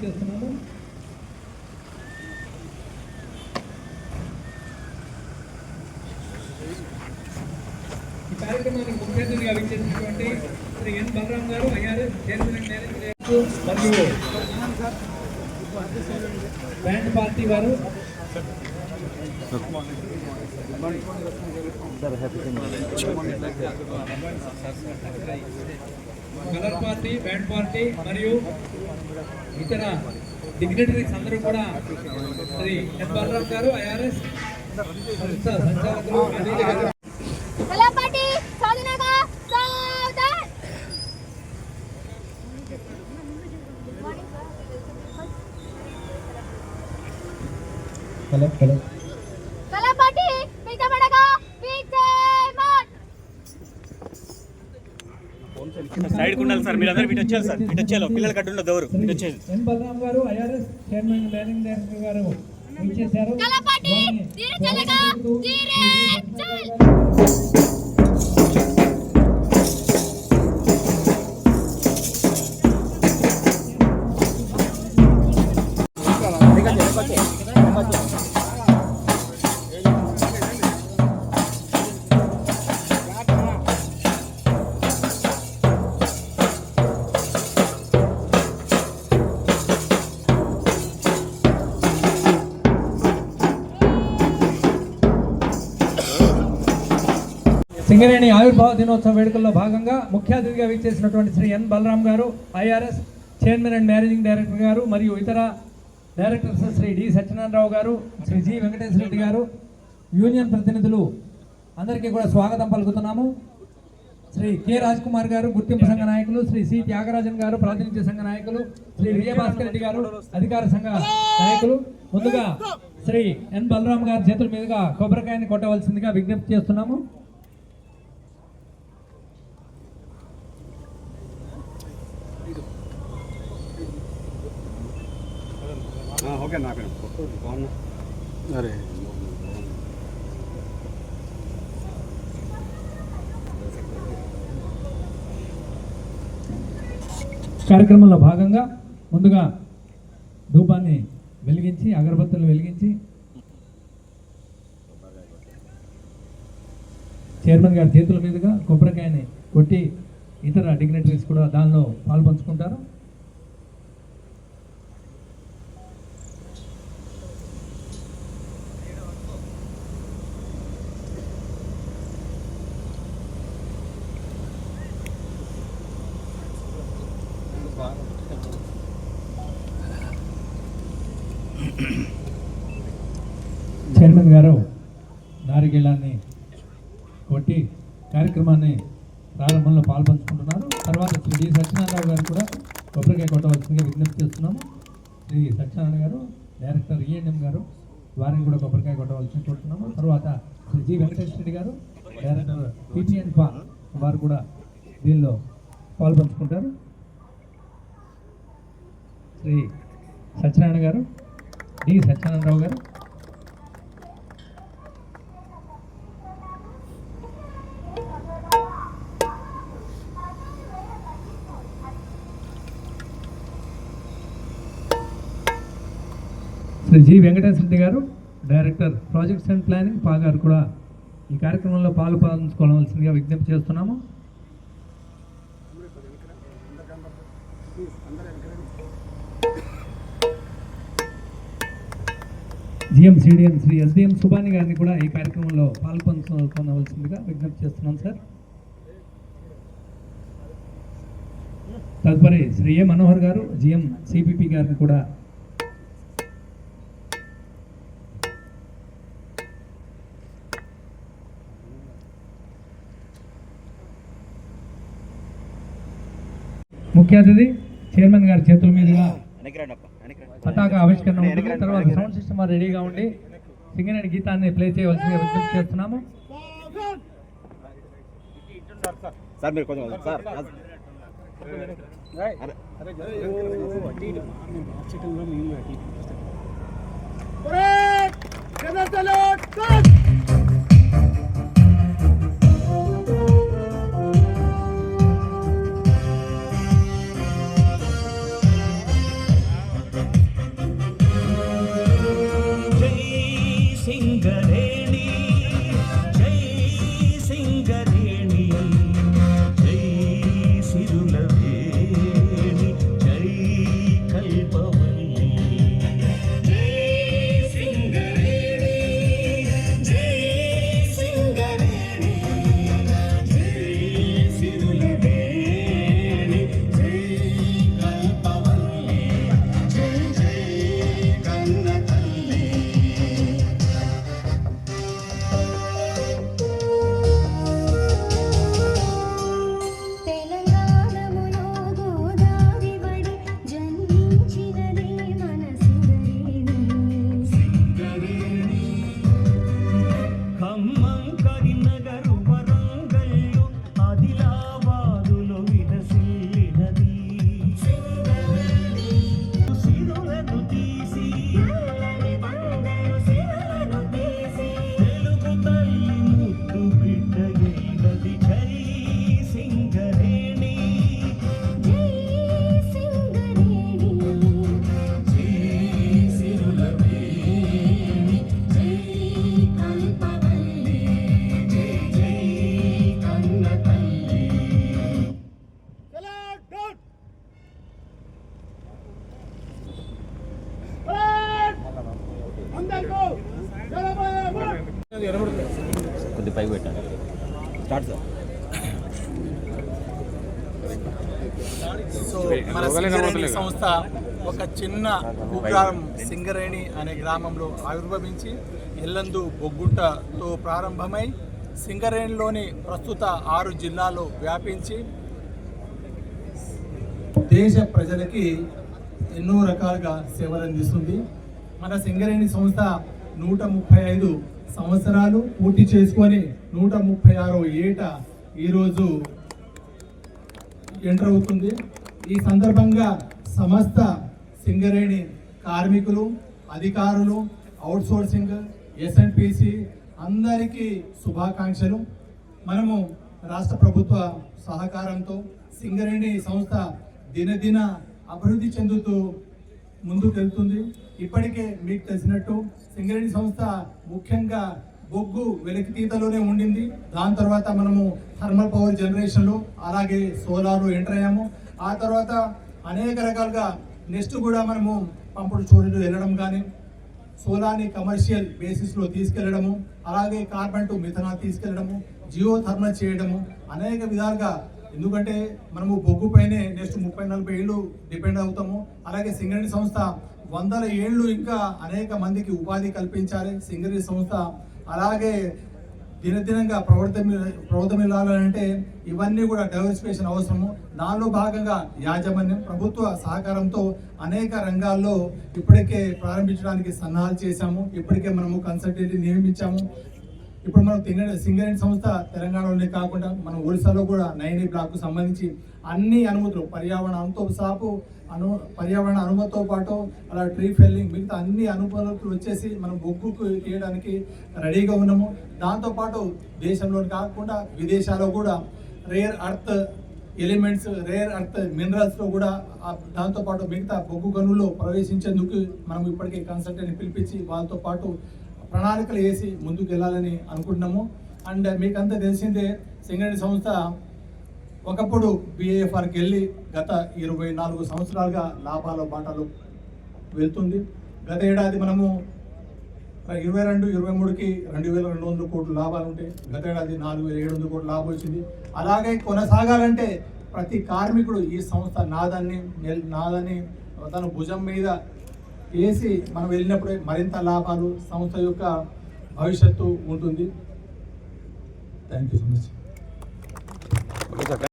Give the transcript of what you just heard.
చేస్తున్నాము ఈ కార్యక్రమానికి ముఖ్య అతిథిగా విచ్చేసినటువంటి శ్రీ ఎన్ బలరాం గారు ఐఆర్ఎస్ చైర్మన్ మరియు బ్యాండ్ పార్టీ వారు. కలర్ పార్టీ బ్యాండ్ పార్టీ మరియు ఇతర డిగ్నటరీస్ అందరూ కూడా శ్రీ ఎన్ బలరాం గారు ఐఆర్ఎస్ సంచాలకులు హలో హలో. సైడ్ ఉండాలి సార్ మీరు అందరూ ఇటు వచ్చేయాలి సార్ ఇటు వచ్చేయాలి. పిల్లలు కట్టు ఉండదు ఎవరు ఇటు వచ్చేది ఎన్ బలరాం గారు ఐఆర్ఎస్ చైర్మన్ మేనేజింగ్ డైరెక్టర్ గారు ఇచ్చేశారు. సింగరేణి ఆవిర్భావ దినోత్సవ వేడుకల్లో భాగంగా ముఖ్య అతిథిగా విచ్చేసినటువంటి శ్రీ ఎన్ బలరాం గారు IRS chairman and managing director గారు మరియు ఇతర డైరెక్టర్స్ శ్రీ డి సత్యనారాయణరావు గారు శ్రీ జి వెంకటేశ్వర రెడ్డి గారు యూనియన్ ప్రతినిధులు అందరికీ కూడా స్వాగతం పలుకుతున్నాము. శ్రీ కె రాజ్ కుమార్ గారు గుర్తింపు సంఘ నాయకులు శ్రీ సి త్యాగరాజన్ గారు ప్రాతినిధ్య సంఘ నాయకులు శ్రీ విజయభాస్కర్ రెడ్డి గారు అధికార సంఘ నాయకులు. ముందుగా శ్రీ ఎన్ బలరాం గారి చేతుల మీదుగా కొబ్బరికాయని కొట్టవలసిందిగా విజ్ఞప్తి చేస్తున్నాము. అరే. కార్యక్రమంలో భాగంగా ముందుగా ధూపాన్ని వెలిగించి అగరబత్తులు వెలిగించి చైర్మన్ గారి చేతుల మీదుగా కొబ్బరికాయని కొట్టి ఇతర డిగ్నటరీస్ కూడా దానిలో పాల్పంచుకుంటారు చైర్మన్ గారు నారికేళాన్ని కొట్టి కార్యక్రమాన్ని ప్రారంభంలో పాల్పంచుకుంటున్నారు. తర్వాత శ్రీ సత్యనారాయణ గారు కూడా కొబ్బరికాయ కొట్టవలసిందిగా విజ్ఞప్తి చేస్తున్నాము. శ్రీ సత్యనారాయణ గారు డైరెక్టర్ ఈఎన్ఎం గారు వారిని కూడా కొబ్బరికాయ కొట్టవలసింది కోరుతున్నాము. తర్వాత శ్రీ జి వెంకటేశ్వర రెడ్డి గారు డైరెక్టర్ టీటీఎన్ పా వారు కూడా దీనిలో పాల్పంచుకుంటారు. శ్రీ సత్యనారాయణ గారు డి సత్యానందరావు గారు. శ్రీ జి వెంకటేశ్వర రెడ్డి గారు డైరెక్టర్ ప్రాజెక్ట్స్ అండ్ ప్లానింగ్ పాగారు కూడా ఈ కార్యక్రమంలో పాలు పంచుకోవాల్సిందిగా విజ్ఞప్తి చేస్తున్నాము. GM CDM Shri SDM Subhani గారిని కూడా ఈ కార్యక్రమంలో పాల్పంచుకోవాల్సిందిగా విజ్ఞప్తి చేస్తున్నాం సార్. తదుపరి శ్రీ ఏ మనోహర్ గారు జిఎం సిపిపి గారిని కూడా ముఖ్య అతిథి చైర్మన్ గారి చేతుల మీదుగా పతాక ఆవిష్కరణ ఉంటుంది తర్వాత సౌండ్ సిస్టమ్ రెడీగా ఉండి సింగరేణి గీతాన్ని ప్లే చేయవలసిందిగా విజ్ఞప్తి చేస్తున్నాము సార్ మీరు కొంచెం సార్ పైకి పెట్టాను స్టార్ట్ సార్. సో మన సింగరేణి సంస్థ ఒక చిన్న కుగ్రామం సింగరేణి అనే గ్రామంలో ఆవిర్భవించి ఎల్లందు బొగ్గుంటతో ప్రారంభమై సింగరేణిలోని ప్రస్తుత ఆరు జిల్లాలో వ్యాపించి దేశ ప్రజలకి ఎన్నో రకాలుగా సేవలు అందిస్తుంది మన సింగరేణి సంస్థ నూట ముప్పై ఐదు సంవత్సరాలు పూర్తి చేసుకొని నూట ముప్పై ఆరో ఏట ఈరోజు ఎంటర్ అవుతుంది. ఈ సందర్భంగా సమస్త సింగరేణి కార్మికులు అధికారులు అవుట్సోర్సింగ్ ఎస్ఎన్పిసి అందరికీ శుభాకాంక్షలు. మనము రాష్ట్ర ప్రభుత్వ సహకారంతో సింగరేణి సంస్థ దినదిన అభివృద్ధి చెందుతూ ముందుకు వెళ్తుంది ఇప్పటికే మీకు తెలిసినట్టు సింగరేణి సంస్థ ముఖ్యంగా బొగ్గు వెలికితీతలోనే ఉండింది. దాని తర్వాత మనము థర్మల్ పవర్ జనరేషన్లో అలాగే సోలార్లో ఎంటర్ అయ్యాము. ఆ తర్వాత అనేక రకాలుగా నెక్స్ట్ కూడా మనము పంపుడు స్టోరేజ్ వెళ్ళడం కానీ సోలార్ని కమర్షియల్ బేసిస్లో తీసుకెళ్ళడము అలాగే కార్బన్ టు మిథనా తీసుకెళ్ళడము జియో థర్మల్ చేయడము అనేక విధాలుగా. ఎందుకంటే మనము బొగ్గు పైనే నెక్స్ట్ ముప్పై నలభై ఏళ్ళు డిపెండ్ అవుతాము. అలాగే సింగరేణి సంస్థ వందల ఏళ్ళు ఇంకా అనేక మందికి ఉపాధి కల్పించాలి సింగరీ సంస్థ. అలాగే దినదినంగా ప్రవర్తమి ప్రవర్తమిల్లాలంటే ఇవన్నీ కూడా డైవర్సిఫికేషన్ అవసరము. దానిలో భాగంగా యాజమాన్యం ప్రభుత్వ సహకారంతో అనేక రంగాల్లో ఇప్పటికే ప్రారంభించడానికి సన్నాహాలు చేశాము. ఇప్పటికే మనము కన్సల్టెంట్ నియమించాము. ఇప్పుడు మనం తింగ సింగరేణి సంస్థ తెలంగాణలోనే కాకుండా మన ఒడిశాలో కూడా నైని బ్లాక్కు సంబంధించి అన్ని అనుమతులు పర్యావరణ అంతో సాపు అను పర్యావరణ అనుమతితో పాటు అలా ట్రీ ఫెల్లింగ్ మిగతా అన్ని అనుమతులు వచ్చేసి మనం బొగ్గుకు తీయడానికి రెడీగా ఉన్నాము. దాంతోపాటు దేశంలో కాకుండా విదేశాల్లో కూడా rare earth elements rare earth మినరల్స్లో కూడా దాంతోపాటు మిగతా బొగ్గు గనుల్లో ప్రవేశించేందుకు మనం ఇప్పటికే కన్సల్టెంట్ పిలిపించి వాళ్ళతో పాటు ప్రణాళికలు వేసి ముందుకు వెళ్ళాలని అనుకుంటున్నాము. అండ్ మీకంతా తెలిసిందే సింగరేణి సంస్థ ఒకప్పుడు బిఏఎఫ్ఆర్కి వెళ్ళి గత ఇరవై నాలుగు సంవత్సరాలుగా లాభాల బాటలో వెళ్తుంది. గత ఏడాది మనము ఇరవై రెండు ఇరవై మూడుకి రెండు వేల రెండు వందల కోట్ల లాభాలు ఉంటాయి గత ఏడాది నాలుగు వేల ఏడు వందల కోట్ల లాభం వచ్చింది. అలాగే కొనసాగాలంటే ప్రతి కార్మికుడు ఈ సంస్థ నాదాన్ని నాదని తన భుజం మీద వేసి మనం వెళ్ళినప్పుడే మరింత లాభాలు సంస్థ యొక్క భవిష్యత్తు ఉంటుంది. Thank you so much